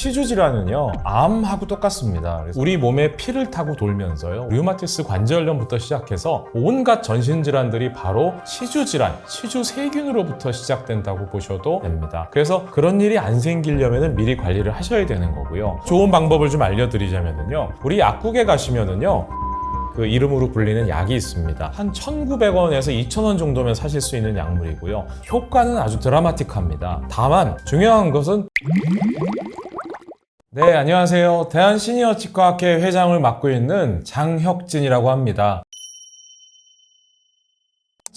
치주 질환은요 암하고 똑같습니다. 우리 몸에 피를 타고 돌면서요 류마티스 관절염부터 시작해서 온갖 전신 질환들이 바로 치주 질환, 치주 세균으로부터 시작된다고 보셔도 됩니다. 그래서 그런 일이 안 생기려면 미리 관리를 하셔야 되는 거고요. 좋은 방법을 좀 알려드리자면요, 우리 약국에 가시면은요. 그 이름으로 불리는 약이 있습니다. 한 1,900원에서 2,000원 정도면 사실 수 있는 약물이고요. 효과는 아주 드라마틱합니다. 다만 중요한 것은 네, 안녕하세요. 대한시니어치과학회 회장을 맡고 있는 장혁진이라고 합니다.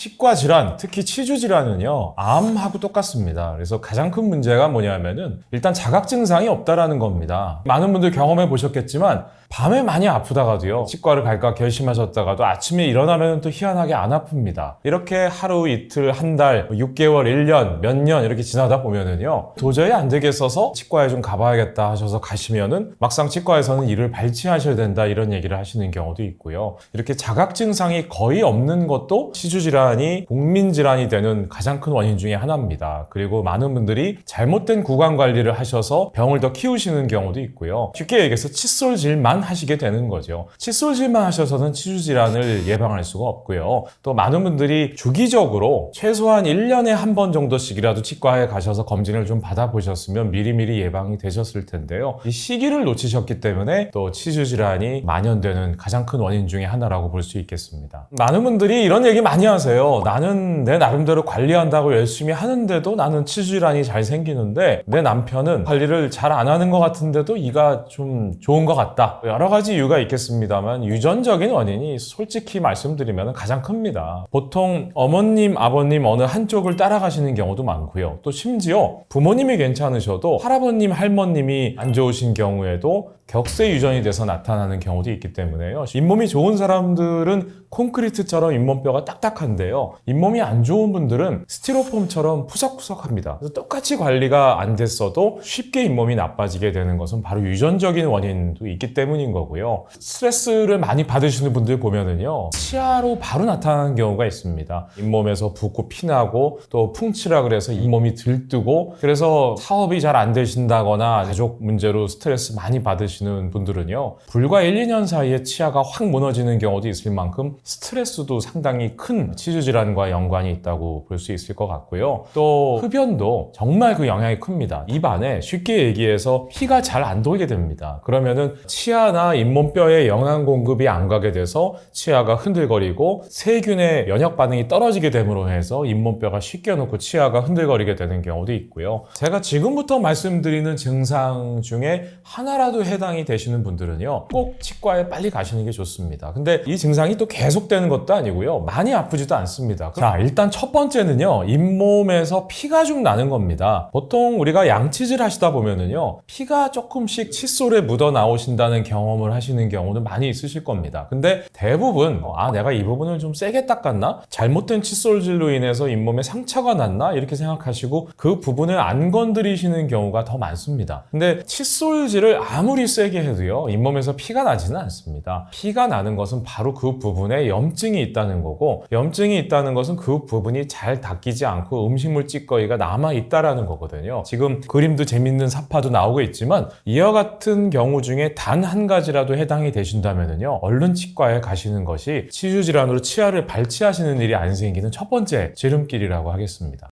치과 질환, 특히 치주 질환은요, 암하고 똑같습니다. 그래서 가장 큰 문제가 뭐냐면은 일단 자각 증상이 없다라는 겁니다. 많은 분들 경험해 보셨겠지만 밤에 많이 아프다가도요, 치과를 갈까 결심하셨다가도 아침에 일어나면 또 희한하게 안 아픕니다. 이렇게 하루, 이틀, 한 달, 6개월, 1년, 몇 년 이렇게 지나다 보면은요, 도저히 안 되겠어서 치과에 좀 가봐야겠다 하셔서 가시면은 막상 치과에서는 이를 발치하셔야 된다 이런 얘기를 하시는 경우도 있고요. 이렇게 자각 증상이 거의 없는 것도 치주 질환 이 국민 질환이 되는 가장 큰 원인 중에 하나입니다. 그리고 많은 분들이 잘못된 구강 관리를 하셔서 병을 더 키우시는 경우도 있고요. 쉽게 얘기해서 칫솔질만 하시게 되는 거죠. 칫솔질만 하셔서는 치주 질환을 예방할 수가 없고요. 또 많은 분들이 주기적으로 최소한 1년에 한 번 정도씩이라도 치과에 가셔서 검진을 좀 받아보셨으면 미리미리 예방이 되셨을 텐데요. 이 시기를 놓치셨기 때문에 또 치주 질환이 만연되는 가장 큰 원인 중에 하나라고 볼 수 있겠습니다. 많은 분들이 이런 얘기 많이 하세요. 나는 내 나름대로 관리한다고 열심히 하는데도 나는 치주 질환이 잘 생기는데 내 남편은 관리를 잘 안 하는 것 같은데도 이가 좀 좋은 것 같다. 여러 가지 이유가 있겠습니다만 유전적인 원인이 솔직히 말씀드리면 가장 큽니다. 보통 어머님, 아버님 어느 한쪽을 따라가시는 경우도 많고요. 또 심지어 부모님이 괜찮으셔도 할아버님, 할머님이 안 좋으신 경우에도 격세 유전이 돼서 나타나는 경우도 있기 때문에요. 잇몸이 좋은 사람들은 콘크리트처럼 잇몸뼈가 딱딱한데요. 잇몸이 안 좋은 분들은 스티로폼처럼 푸석푸석합니다. 똑같이 관리가 안 됐어도 쉽게 잇몸이 나빠지게 되는 것은 바로 유전적인 원인도 있기 때문인 거고요. 스트레스를 많이 받으시는 분들 보면은요. 치아로 바로 나타나는 경우가 있습니다. 잇몸에서 붓고 피나고 또 풍치라 그래서 잇몸이 들뜨고 그래서 사업이 잘 안 되신다거나 가족 문제로 스트레스 많이 받으시 는 분들은요. 불과 1, 2년 사이에 치아가 확 무너지는 경우도 있을 만큼 스트레스도 상당히 큰 치주 질환과 연관이 있다고 볼 수 있을 것 같고요. 또 흡연도 정말 그 영향이 큽니다. 입 안에 쉽게 얘기해서 피가 잘 안 돌게 됩니다. 그러면은 치아나 잇몸뼈에 영양 공급이 안 가게 돼서 치아가 흔들거리고 세균의 면역 반응이 떨어지게 됨으로 해서 잇몸뼈가 쉽게 놓고 치아가 흔들거리게 되는 경우도 있고요. 제가 지금부터 말씀드리는 증상 중에 하나라도 해당 이 되시는 분들은요. 꼭 치과에 빨리 가시는 게 좋습니다. 근데 이 증상이 또 계속되는 것도 아니고요. 많이 아프지도 않습니다. 자, 일단 첫 번째는요. 잇몸에서 피가 좀 나는 겁니다. 보통 우리가 양치질 하시다 보면은요. 피가 조금씩 칫솔에 묻어 나오신다는 경험을 하시는 경우는 많이 있으실 겁니다. 근데 대부분 아, 내가 이 부분을 좀 세게 닦았나? 잘못된 칫솔질로 인해서 잇몸에 상처가 났나? 이렇게 생각하시고 그 부분을 안 건드리시는 경우가 더 많습니다. 근데 칫솔질을 아무리 세게 해도요. 잇몸에서 피가 나지는 않습니다. 피가 나는 것은 바로 그 부분에 염증이 있다는 거고 염증이 있다는 것은 그 부분이 잘 닦이지 않고 음식물 찌꺼기가 남아 있다라는 거거든요. 지금 그림도 재밌는 사파도 나오고 있지만 이와 같은 경우 중에 단 한 가지라도 해당이 되신다면요. 얼른 치과에 가시는 것이 치주 질환으로 치아를 발치하시는 일이 안 생기는 첫 번째 지름길이라고 하겠습니다.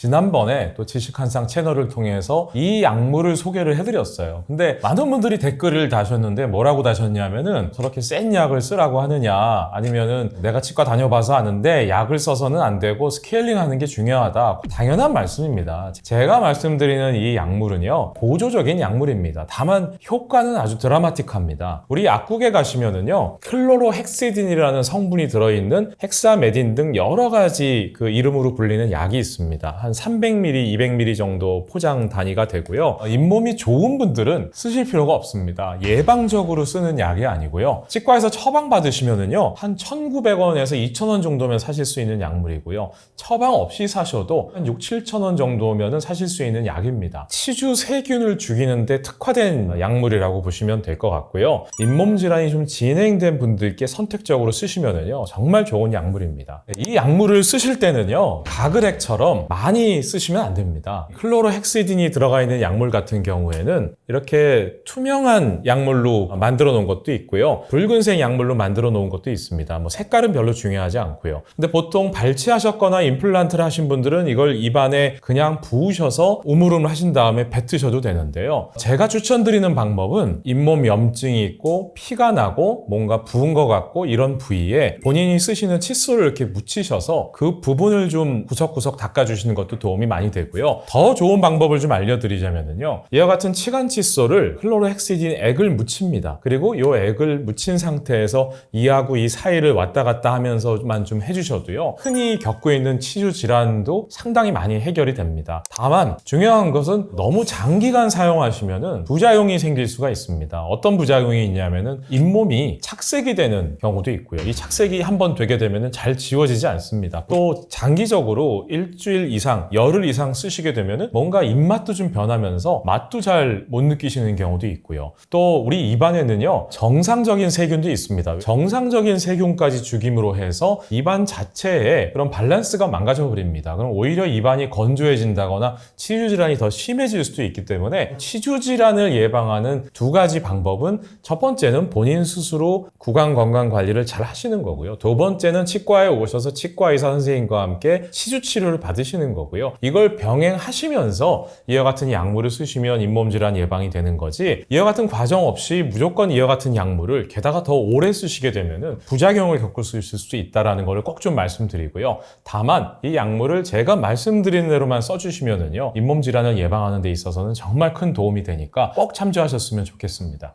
지난번에 또 지식한상 채널을 통해서 이 약물을 소개를 해드렸어요. 근데 많은 분들이 댓글을 다셨는데 뭐라고 다셨냐면은 저렇게 센 약을 쓰라고 하느냐 아니면은 내가 치과 다녀봐서 아는데 약을 써서는 안 되고 스케일링 하는 게 중요하다. 당연한 말씀입니다. 제가 말씀드리는 이 약물은요 보조적인 약물입니다. 다만 효과는 아주 드라마틱합니다. 우리 약국에 가시면은요 클로로헥시딘이라는 성분이 들어있는 헥사메딘 등 여러 가지 그 이름으로 불리는 약이 있습니다. 한 300ml, 200ml 정도 포장 단위가 되고요. 어, 잇몸이 좋은 분들은 쓰실 필요가 없습니다. 예방적으로 쓰는 약이 아니고요. 치과에서 처방 받으시면은요. 한 1,900원에서 2,000원 정도면 사실 수 있는 약물이고요. 처방 없이 사셔도 한 6, 7,000원 정도면은 사실 수 있는 약입니다. 치주 세균을 죽이는데 특화된 약물이라고 보시면 될 것 같고요. 잇몸 질환이 좀 진행된 분들께 선택적으로 쓰시면은요. 정말 좋은 약물입니다. 이 약물을 쓰실 때는요. 가글액처럼 많이 많이 쓰시면 안 됩니다. 클로로헥시딘이 들어가 있는 약물 같은 경우에는 이렇게 투명한 약물로 만들어 놓은 것도 있고요. 붉은색 약물로 만들어 놓은 것도 있습니다. 뭐 색깔은 별로 중요하지 않고요. 근데 보통 발치하셨거나 임플란트를 하신 분들은 이걸 입안에 그냥 부으셔서 우물우물 하신 다음에 뱉으셔도 되는데요. 제가 추천드리는 방법은 잇몸 염증이 있고 피가 나고 뭔가 부은 것 같고 이런 부위에 본인이 쓰시는 칫솔을 이렇게 묻히셔서 그 부분을 좀 구석구석 닦아주시는 것도 도움이 많이 되고요. 더 좋은 방법을 좀 알려드리자면요. 이와 같은 치간 칫솔을 클로로헥시딘 액을 묻힙니다. 그리고 이 액을 묻힌 상태에서 이하고 이 사이를 왔다 갔다 하면서만 좀 해주셔도요. 흔히 겪고 있는 치주 질환도 상당히 많이 해결이 됩니다. 다만 중요한 것은 너무 장기간 사용하시면은 부작용이 생길 수가 있습니다. 어떤 부작용이 있냐면은 잇몸이 착색이 되는 경우도 있고요. 이 착색이 한번 되게 되면은 잘 지워지지 않습니다. 또 장기적으로 일주일 이상, 열흘 이상 쓰시게 되면은 뭔가 입맛도 좀 변하면서 맛도 잘 못 느끼시는 경우도 있고요. 또 우리 입안에는요 정상적인 세균도 있습니다. 정상적인 세균까지 죽임으로 해서 입안 자체에 그런 밸런스가 망가져 버립니다. 그럼 오히려 입안이 건조해진다거나 치주 질환이 더 심해질 수도 있기 때문에 치주 질환을 예방하는 두 가지 방법은 첫 번째는 본인 스스로 구강 건강 관리를 잘 하시는 거고요. 두 번째는 치과에 오셔서 치과 의사 선생님과 함께 치주 치료를 받으시는 거고요. 이걸 병행하시면서 이와 같은 약물을 쓰시면 잇몸 질환 예방이 되는 거지 이와 같은 과정 없이 무조건 이와 같은 약물을 게다가 더 오래 쓰시게 되면은 부작용을 겪을 수 있을 수 있다라는 걸꼭좀 말씀드리고요. 다만 이 약물을 제가 말씀드린 대로만 써주시면은요 잇몸 질환을 예방하는 데 있어서는 정말 큰 도움이 되니까 꼭 참조하셨으면 좋겠습니다.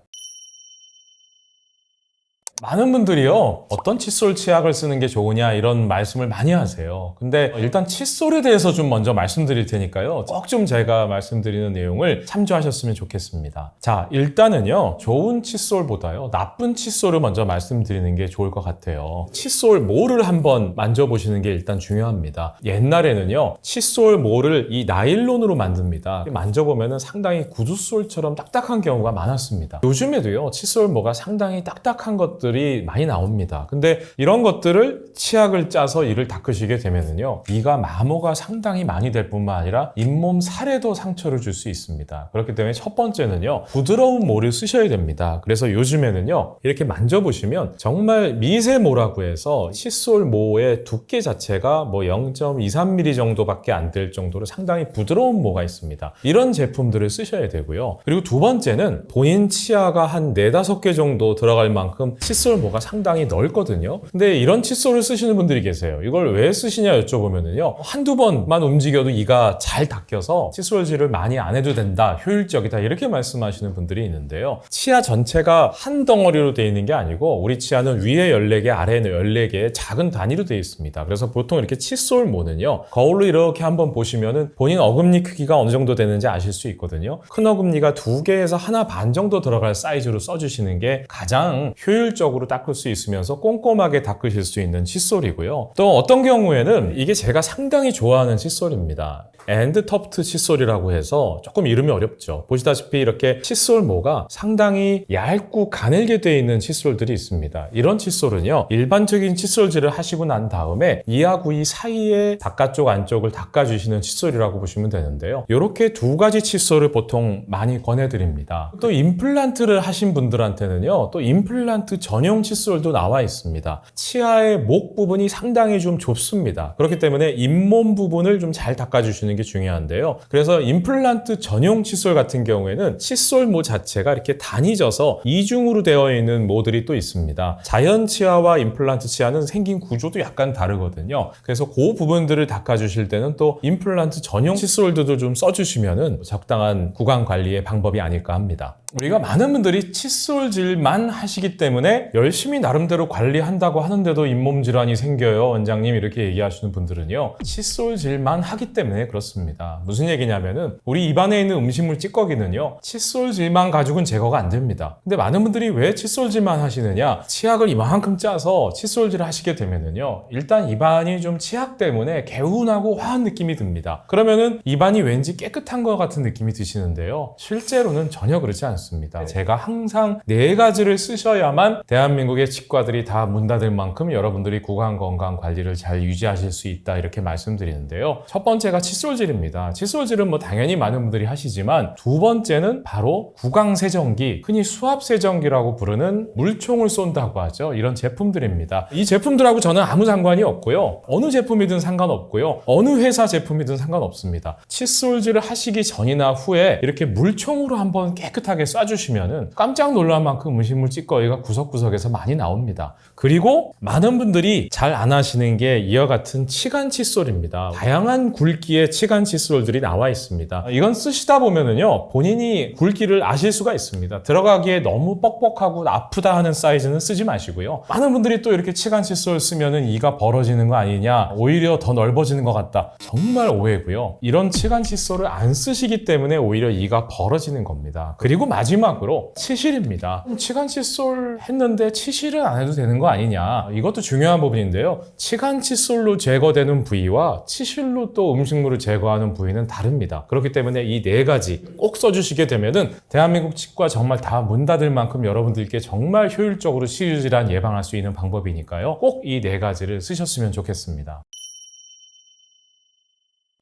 많은 분들이요 어떤 칫솔 치약을 쓰는 게 좋으냐 이런 말씀을 많이 하세요. 근데 일단 칫솔에 대해서 좀 먼저 말씀드릴 테니까요. 꼭 좀 제가 말씀드리는 내용을 참조하셨으면 좋겠습니다. 자 일단은요 좋은 칫솔보다요 나쁜 칫솔을 먼저 말씀드리는 게 좋을 것 같아요. 칫솔 모를 한번 만져보시는 게 일단 중요합니다. 옛날에는요 칫솔 모를 이 나일론으로 만듭니다. 만져보면 상당히 구두솔처럼 딱딱한 경우가 많았습니다. 요즘에도요 칫솔 모가 상당히 딱딱한 것들 것들이 많이 나옵니다. 근데 이런 것들을 치약을 짜서 이를 닦으시게 되면은요. 이가 마모가 상당히 많이 될 뿐만 아니라 잇몸 살에도 상처를 줄 수 있습니다. 그렇기 때문에 첫 번째는요. 부드러운 모를 쓰셔야 됩니다. 그래서 요즘에는요. 이렇게 만져보시면 정말 미세모라고 해서 칫솔 모의 두께 자체가 뭐 0.23mm 정도밖에 안 될 정도로 상당히 부드러운 모가 있습니다. 이런 제품들을 쓰셔야 되고요. 그리고 두 번째는 본인 치아가 한 4, 5개 정도 들어갈 만큼 칫솔 모가 상당히 넓거든요. 근데 이런 칫솔을 쓰시는 분들이 계세요. 이걸 왜 쓰시냐 여쭤보면은요. 한두 번만 움직여도 이가 잘 닦여서 칫솔질을 많이 안 해도 된다. 효율적이다. 이렇게 말씀하시는 분들이 있는데요. 치아 전체가 한 덩어리로 되어 있는 게 아니고 우리 치아는 위에 14개, 아래에는 14개의 작은 단위로 되어 있습니다. 그래서 보통 이렇게 칫솔 모는요. 거울로 이렇게 한번 보시면은 본인 어금니 크기가 어느 정도 되는지 아실 수 있거든요. 큰 어금니가 두 개에서 하나 반 정도 들어갈 사이즈로 써주시는 게 가장 효율적 으로 닦을 수 있으면서 꼼꼼하게 닦으실 수 있는 칫솔이고요. 또 어떤 경우에는 이게 제가 상당히 좋아하는 칫솔입니다. 엔드 터프트 칫솔이라고 해서 조금 이름이 어렵죠. 보시다시피 이렇게 칫솔모가 상당히 얇고 가늘게 되어 있는 칫솔들이 있습니다. 이런 칫솔은요, 일반적인 칫솔질을 하시고 난 다음에 이하고 이 사이에 바깥쪽 안쪽을 닦아주시는 칫솔이라고 보시면 되는데요. 이렇게 두 가지 칫솔을 보통 많이 권해드립니다. 또 임플란트를 하신 분들한테는요, 또 임플란트 전용 칫솔도 나와 있습니다. 치아의 목 부분이 상당히 좀 좁습니다. 그렇기 때문에 잇몸 부분을 좀 잘 닦아주시는 게 중요한데요. 그래서 임플란트 전용 칫솔 같은 경우에는 칫솔모 자체가 이렇게 단위져서 이중으로 되어 있는 모들이 또 있습니다. 자연 치아와 임플란트 치아는 생긴 구조도 약간 다르거든요. 그래서 그 부분들을 닦아주실 때는 또 임플란트 전용 칫솔들도 좀 써주시면 적당한 구강 관리의 방법이 아닐까 합니다. 우리가 많은 분들이 칫솔질만 하시기 때문에 열심히 나름대로 관리한다고 하는데도 잇몸 질환이 생겨요. 원장님 이렇게 얘기하시는 분들은요. 칫솔질만 하기 때문에 그렇습니다. 무슨 얘기냐면은 우리 입안에 있는 음식물 찌꺼기는요. 칫솔질만 가지고는 제거가 안 됩니다. 근데 많은 분들이 왜 칫솔질만 하시느냐? 치약을 이만큼 짜서 칫솔질을 하시게 되면은요. 일단 입안이 좀 치약 때문에 개운하고 화한 느낌이 듭니다. 그러면은 입안이 왠지 깨끗한 것 같은 느낌이 드시는데요. 실제로는 전혀 그렇지 않습니다. 제가 항상 네 가지를 쓰셔야만 대한민국의 치과들이 다 문 닫을 만큼 여러분들이 구강 건강 관리를 잘 유지하실 수 있다 이렇게 말씀드리는데요. 첫 번째가 칫솔질입니다. 칫솔질은 뭐 당연히 많은 분들이 하시지만 두 번째는 바로 구강 세정기, 흔히 수압 세정기라고 부르는 물총을 쏜다고 하죠. 이런 제품들입니다. 이 제품들하고 저는 아무 상관이 없고요. 어느 제품이든 상관없고요. 어느 회사 제품이든 상관없습니다. 칫솔질을 하시기 전이나 후에 이렇게 물총으로 한번 깨끗하게 쏴주시면은 깜짝 놀랄 만큼 음식물 찌꺼기가 구석구석 에서 많이 나옵니다. 그리고 많은 분들이 잘 안 하시는 게 이와 같은 치간 칫솔입니다. 다양한 굵기의 치간 칫솔들이 나와 있습니다. 이건 쓰시다 보면은요, 본인이 굵기를 아실 수가 있습니다. 들어가기에 너무 뻑뻑하고 아프다 하는 사이즈는 쓰지 마시고요. 많은 분들이 또 이렇게 치간 칫솔 쓰면은 이가 벌어지는 거 아니냐, 오히려 더 넓어지는 것 같다. 정말 오해고요. 이런 치간 칫솔을 안 쓰시기 때문에 오히려 이가 벌어지는 겁니다. 그리고 마지막으로 치실입니다. 치간 칫솔 했는데 치실은 안 해도 되는 거 아니냐. 이것도 중요한 부분인데요. 치간 칫솔로 제거되는 부위와 치실로 또 음식물을 제거하는 부위는 다릅니다. 그렇기 때문에 이 네 가지 꼭 써주시게 되면은 대한민국 치과 정말 다 문 닫을 만큼 여러분들께 정말 효율적으로 치주 질환 예방할 수 있는 방법이니까요. 꼭 이 네 가지를 쓰셨으면 좋겠습니다.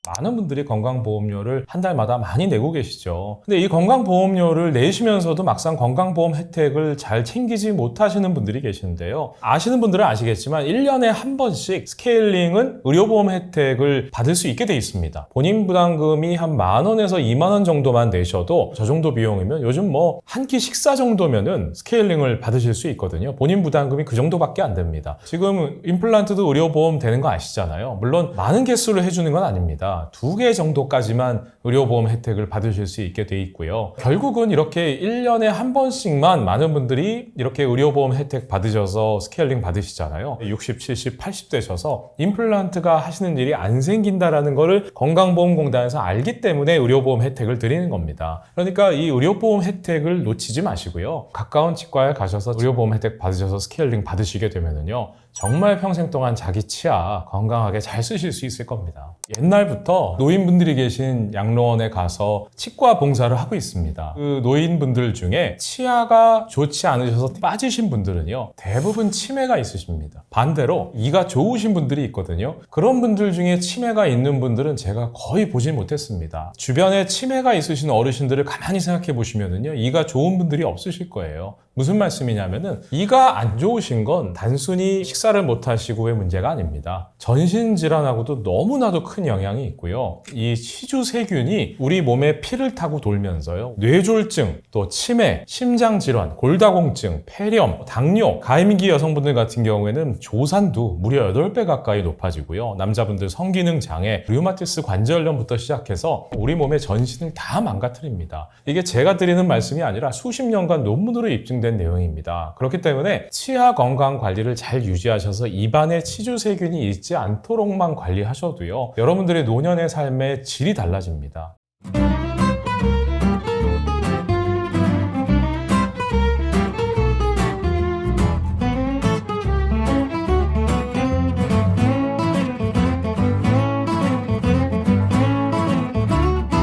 많은 분들이 건강보험료를 한 달마다 많이 내고 계시죠. 근데 이 건강보험료를 내시면서도 막상 건강보험 혜택을 잘 챙기지 못하시는 분들이 계시는데요. 아시는 분들은 아시겠지만 1년에 한 번씩 스케일링은 의료보험 혜택을 받을 수 있게 돼 있습니다. 본인 부담금이 한 만 원에서 2만 원 정도만 내셔도 저 정도 비용이면 요즘 뭐 한 끼 식사 정도면은 스케일링을 받으실 수 있거든요. 본인 부담금이 그 정도밖에 안 됩니다. 지금 임플란트도 의료보험 되는 거 아시잖아요. 물론 많은 개수를 해주는 건 아닙니다. 두 개 정도까지만 의료보험 혜택을 받으실 수 있게 돼 있고요. 결국은 이렇게 1년에 한 번씩만 많은 분들이 이렇게 의료보험 혜택 받으셔서 스케일링 받으시잖아요. 60, 70, 80 되셔서 임플란트가 하시는 일이 안 생긴다라는 거를 건강보험공단에서 알기 때문에 의료보험 혜택을 드리는 겁니다. 그러니까 이 의료보험 혜택을 놓치지 마시고요. 가까운 치과에 가셔서 의료보험 혜택 받으셔서 스케일링 받으시게 되면은요. 정말 평생 동안 자기 치아 건강하게 잘 쓰실 수 있을 겁니다. 옛날부터 노인분들이 계신 양로원에 가서 치과 봉사를 하고 있습니다. 그 노인분들 중에 치아가 좋지 않으셔서 빠지신 분들은요, 대부분 치매가 있으십니다. 반대로 이가 좋으신 분들이 있거든요. 그런 분들 중에 치매가 있는 분들은 제가 거의 보지 못했습니다. 주변에 치매가 있으신 어르신들을 가만히 생각해 보시면은요, 이가 좋은 분들이 없으실 거예요. 무슨 말씀이냐면은 이가 안 좋으신 건 단순히 식사를 못 하시고의 문제가 아닙니다. 전신 질환하고도 너무나도 큰 영향이 있고요. 이 치주 세균이 우리 몸에 피를 타고 돌면서요. 뇌졸중, 또 치매, 심장 질환, 골다공증, 폐렴, 당뇨, 가임기 여성분들 같은 경우에는 조산도 무려 8배 가까이 높아지고요. 남자분들 성기능 장애, 류마티스 관절염부터 시작해서 우리 몸의 전신을 다 망가뜨립니다. 이게 제가 드리는 말씀이 아니라 수십 년간 논문으로 입증 된 내용입니다. 그렇기 때문에 치아 건강 관리를 잘 유지하셔서 입안에 치주 세균이 있지 않도록만 관리하셔도요. 여러분들의 노년의 삶의 질이 달라집니다.